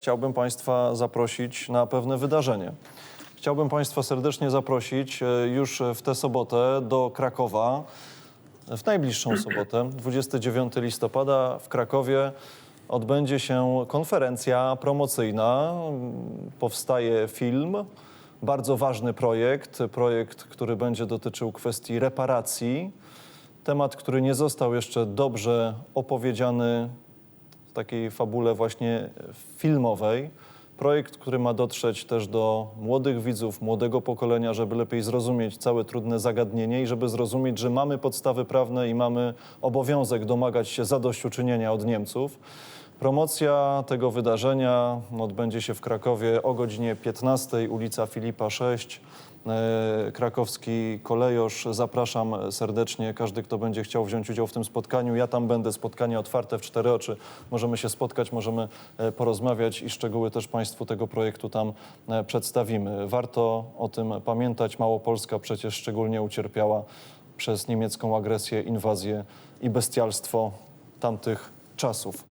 Chciałbym Państwa zaprosić na pewne wydarzenie. Chciałbym Państwa serdecznie zaprosić e, już w tę sobotę do Krakowa. W najbliższą sobotę, 29 listopada w Krakowie odbędzie się konferencja promocyjna. Powstaje film, bardzo ważny projekt, projekt, który będzie dotyczył kwestii reparacji. Temat, który nie został jeszcze dobrze opowiedziany takiej fabule właśnie filmowej. Projekt, który ma dotrzeć też do młodych widzów, młodego pokolenia, żeby lepiej zrozumieć całe trudne zagadnienie i żeby zrozumieć, że mamy podstawy prawne i mamy obowiązek domagać się zadośćuczynienia od Niemców. Promocja tego wydarzenia odbędzie się w Krakowie o godzinie 15, ulica Filipa 6. E, Krakowski Kolejosz. Zapraszam serdecznie. Każdy, kto będzie chciał wziąć udział w tym spotkaniu. Ja tam będę. Spotkanie otwarte w cztery oczy. Możemy się spotkać, możemy e, porozmawiać i szczegóły też Państwu tego projektu tam e, przedstawimy. Warto o tym pamiętać. Małopolska przecież szczególnie ucierpiała przez niemiecką agresję, inwazję i bestialstwo tamtych czasów.